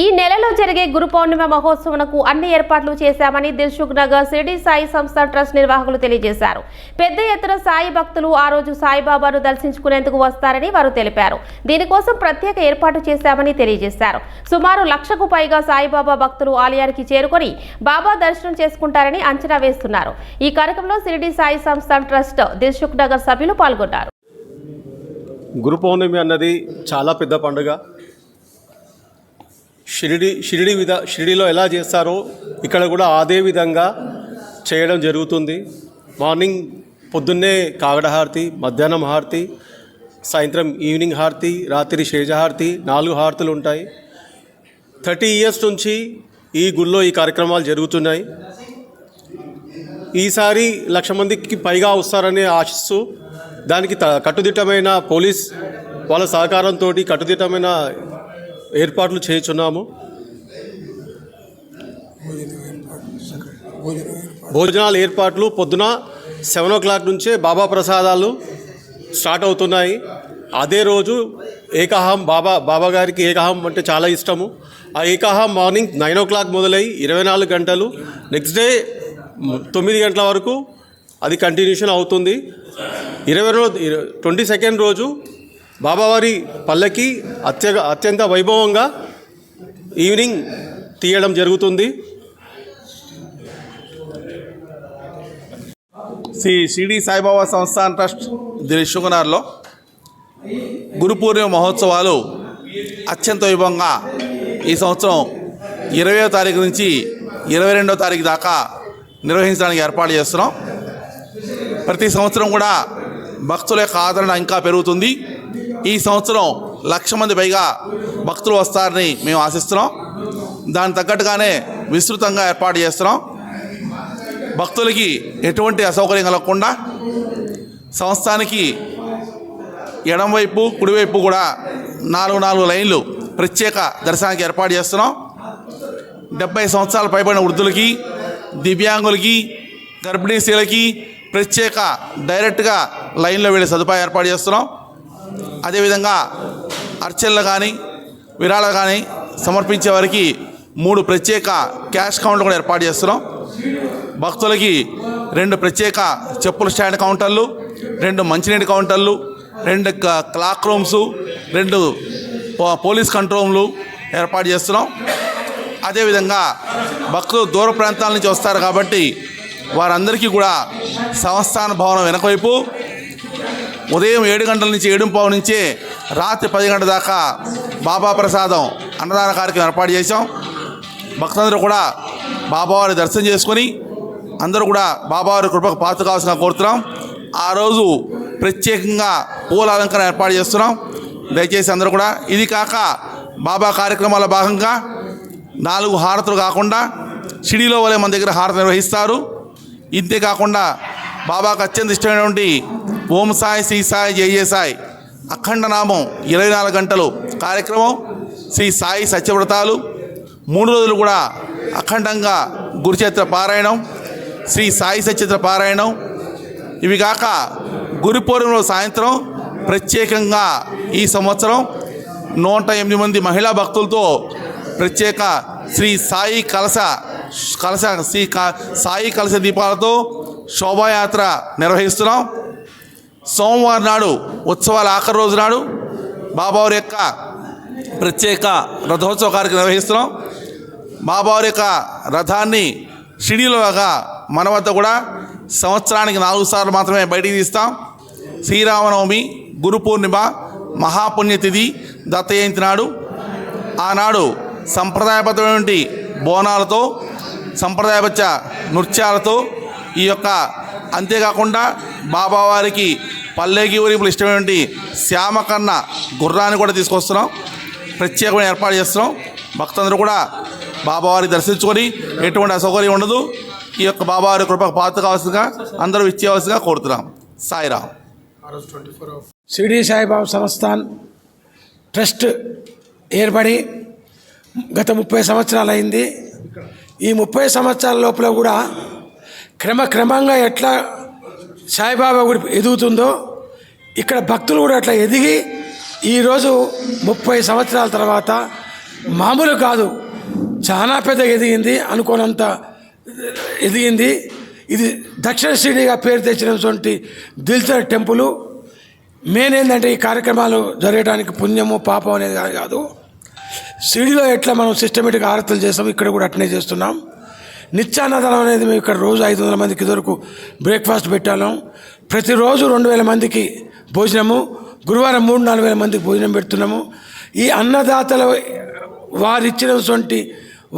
ఈ నెలలో జరిగే గురు పౌర్ణిమ మహోత్సవంకు అన్ని ఏర్పాట్లు చేశామని దిల్సుఖ్ నగర్ సిరిడి సాయి సంస్థ ట్రస్ట్ నిర్వాహకులు తెలియజేశారు. పెద్ద ఎత్తున సాయి భక్తులు ఆ రోజు సాయిబాబాను దర్శించుకునేందుకు వస్తారని వారు తెలిపారు. దీనికోసం ప్రత్యేక ఏర్పాటు చేశామని తెలియజేశారు. సుమారు లక్షకు పైగా సాయిబాబా భక్తులు ఆలయానికి చేరుకొని బాబా దర్శనం చేసుకుంటారని అంచనా వేస్తున్నారు. ఈ కార్యక్రమంలో సిరిడి సాయి సంస్థ ట్రస్ట్ దిల్సుఖ్ నగర్ సభ్యులు పాల్గొన్నారు. గురు పౌర్ణమి అన్నది చాలా పెద్ద పండుగ. షిరిడి షిరిడి విధ షిరిడిలో ఎలా చేస్తారో ఇక్కడ కూడా అదే విధంగా చేయడం జరుగుతుంది. మార్నింగ్ పొద్దున్నే కాగడ హారతి మధ్యాహ్నం హారతి సాయంత్రం ఈవినింగ్ హారతి రాత్రి శేష హారతి నాలుగు హారతులు ఉంటాయి. థర్టీ ఇయర్స్ నుంచి ఈ గుళ్ళో ఈ కార్యక్రమాలు జరుగుతున్నాయి. ఈసారి లక్ష మందికి పైగా వస్తారని ఆశిస్తూ దానికి త కట్టుదిట్టమైన పోలీస్ వాళ్ళ సహకారంతో కట్టుదిట్టమైన ఏర్పాట్లు చేయుచున్నాము. భోజనాల ఏర్పాట్లు పొద్దున సెవెన్ ఓ క్లాక్ నుంచే బాబా ప్రసాదాలు స్టార్ట్ అవుతున్నాయి. అదే రోజు ఏకాహం బాబా బాబా గారికి ఏకాహం అంటే చాలా ఇష్టము. ఆ ఏకాహం మార్నింగ్ నైన్ ఓ క్లాక్ మొదలై ఇరవై నాలుగు గంటలు నెక్స్ట్ డే తొమ్మిది గంటల వరకు అది కంటిన్యూషన్ అవుతుంది. ఇరవై రోజు ట్వంటీ సెకండ్ రోజు బాబావారి పల్లకి అత్య అత్యంత వైభవంగా ఈవినింగ్ తీయడం జరుగుతుంది. శ్రీ షిరిడి సాయిబాబా సంస్థాన్ ట్రస్ట్ దిల్షుకునార్లో గురు పూర్ణిమ మహోత్సవాలు అత్యంత వైభవంగా ఈ సంవత్సరం ఇరవయో తారీఖు నుంచి ఇరవై రెండో తారీఖు దాకా నిర్వహించడానికి ఏర్పాటు చేస్తున్నాం. ప్రతి సంవత్సరం కూడా భక్తుల యొక్క ఆదరణ ఇంకా పెరుగుతుంది. ఈ సంవత్సరం లక్ష మంది పైగా భక్తులు వస్తారని మేము ఆశిస్తున్నాం. దానికి తగ్గట్టుగానే విస్తృతంగా ఏర్పాటు చేస్తున్నాం. భక్తులకి ఎటువంటి అసౌకర్యం కలగకుండా సంస్థానికి ఎడంవైపు కుడివైపు కూడా నాలుగు నాలుగు లైన్లు ప్రత్యేక దర్శనానికి ఏర్పాటు చేస్తున్నాం. డెబ్బై సంవత్సరాల పైబడిన వృద్ధులకి దివ్యాంగులకి గర్భిణీ స్త్రీలకి ప్రత్యేక డైరెక్ట్గా లైన్లో వెళ్ళే సదుపాయం ఏర్పాటు చేస్తున్నాం. అదేవిధంగా అర్చనలు కానీ విరాళాలు కానీ సమర్పించే వారికి మూడు ప్రత్యేక క్యాష్ కౌంటర్ కూడా ఏర్పాటు చేస్తున్నాం. భక్తులకి రెండు ప్రత్యేక చెప్పుల స్టాండ్ కౌంటర్లు రెండు మంచినీటి కౌంటర్లు రెండు క- క్లాక్ రూమ్స్ రెండు పోలీస్ కంట్రోల్ రూమ్లు ఏర్పాటు చేస్తున్నాం. అదేవిధంగా భక్తులు దూర ప్రాంతాల నుంచి వస్తారు కాబట్టి వారందరికీ కూడా సంస్థాన భవనం వెనకవైపు ఉదయం ఏడు గంటల నుంచి ఏడు పావు రాత్రి పది గంటల దాకా బాబా ప్రసాదం అన్నదాన కార్యక్రమం ఏర్పాటు చేశాం. భక్తులందరూ కూడా బాబావారి దర్శనం చేసుకొని అందరూ కూడా బాబావారి కృపకు పాత్ర కావాల్సిన కోరుతున్నాం. ఆ రోజు ప్రత్యేకంగా పూల అలంకరణ ఏర్పాటు చేస్తున్నాం. దయచేసి అందరూ కూడా ఇది కాక బాబా కార్యక్రమాల భాగంగా నాలుగు హారతులు కాకుండా షిడిలో వలె మన దగ్గర హారతి నిర్వహిస్తారు. ఇంతే కాకుండా బాబాకు అత్యంత ఇష్టమైనటువంటి ఓం సాయి శ్రీ సాయి జయ సాయి. అఖండ నామం ఇరవై నాలుగు గంటలు. కార్యక్రమం శ్రీ సాయి సత్యవ్రతాలు. మూడు రోజులు కూడా అఖండంగా గురుచరిత్ర పారాయణం శ్రీ సాయి సత్యత్ర పారాయణం. ఇవి కాక గురు పౌర్ణమిలో సాయంత్రం ప్రత్యేకంగా ఈ సంవత్సరం నూట ఎనిమిది మంది మహిళా భక్తులతో ప్రత్యేక శ్రీ సాయి కలశ కలశ శ్రీ క- సాయి కలశ దీపాలతో శోభాయాత్ర నిర్వహిస్తున్నాం. సోమవారం నాడు ఉత్సవాల ఆఖరి రోజు నాడు బాబావారి యొక్క ప్రత్యేక రథోత్సవ కార్యక్రమం నిర్వహిస్తున్నాం. బాబావారి యొక్క రథాన్ని షిడిలోగా మన వద్ద కూడా సంవత్సరానికి నాలుగు సార్లు మాత్రమే బయటికి తీస్తాం. శ్రీరామనవమి గురు పూర్ణిమ మహాపుణ్యతిథి దత్త జయంతి నాడు. ఆనాడు సంప్రదాయబద్ధమైనటువంటి బోనాలతో సంప్రదాయబద్ధ నృత్యాలతో ఈ యొక్క అంతేకాకుండా బాబావారికి పల్లెకి ఊరింపులు ఇష్టమైనటువంటి శ్యామకన్న గుర్రాన్ని కూడా తీసుకొస్తున్నాం. ప్రత్యేకమైన ఏర్పాటు చేస్తున్నాం. భక్తులందరూ కూడా బాబావారి దర్శించుకొని ఎటువంటి అసౌకర్యం ఉండదు. ఈ యొక్క బాబావారి కృపకు పాత్ర కావాల్సిందిగా అందరూ ఇచ్చేవలసిందిగా కోరుతున్నాం. సాయిరామ్. షిరిడి సాయిబాబా సంస్థాన్ ట్రస్ట్ ఏర్పడి గత ముప్పై సంవత్సరాలు అయింది ఈ ముప్పై సంవత్సరాల లోపల కూడా క్రమక్రమంగా ఎట్లా సాయిబాబా గుడి ఎదుగుతుందో ఇక్కడ భక్తులు కూడా అట్లా ఎదిగి ఈరోజు ముప్పై సంవత్సరాల తర్వాత మామూలు కాదు చాలా పెద్ద ఎదిగింది అనుకోనంత ఎదిగింది. ఇది దక్షిణ శ్రేణిగా పేరు తెచ్చినటువంటి దిల్చర్ టెంపుల్. మెయిన్ ఏంటంటే ఈ కార్యక్రమాలు జరగడానికి పుణ్యము పాపం అనేది కాదు. కాదు షిరిడిలో ఎట్లా మనం సిస్టమేటిక్ ఆరతలు చేస్తాం ఇక్కడ కూడా అట్నే చేస్తున్నాం. నిత్యాన్నదానం అనేది మేము ఇక్కడ రోజు ఐదు వందల మందికి ఇదివరకు బ్రేక్ఫాస్ట్ పెట్టాము ప్రతిరోజు రెండు వేల మందికి భోజనము గురువారం మూడు నాలుగు వేల మందికి భోజనం పెడుతున్నాము. ఈ అన్నదాతల వారిచ్చినటువంటి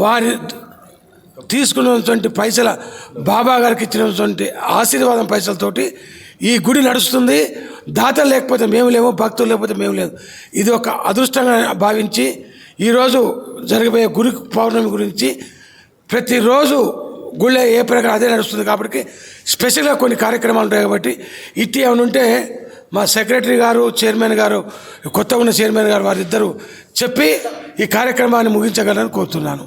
వారి తీసుకున్నటువంటి పైసల బాబా గారికి ఇచ్చినటువంటి ఆశీర్వాదం పైసలతోటి ఈ గుడి నడుస్తుంది. దాతలు లేకపోతే మేము లేము భక్తులు లేకపోతే మేము లేదు ఇది ఒక అదృష్టంగా భావించి ఈరోజు జరగబోయే గురి పౌర్ణమి గురించి ప్రతిరోజు గుళ్ళ ఏ ప్రకారం అదే నడుస్తుంది కాబట్టి స్పెషల్గా కొన్ని కార్యక్రమాలు ఉంటాయి కాబట్టి ఇట్టి ఏమైనా ఉంటే మా సెక్రటరీ గారు చైర్మన్ గారు కొత్తగా ఉన్న చైర్మన్ గారు వారిద్దరూ చెప్పి ఈ కార్యక్రమాన్ని ముగించగలరని కోరుతున్నాను.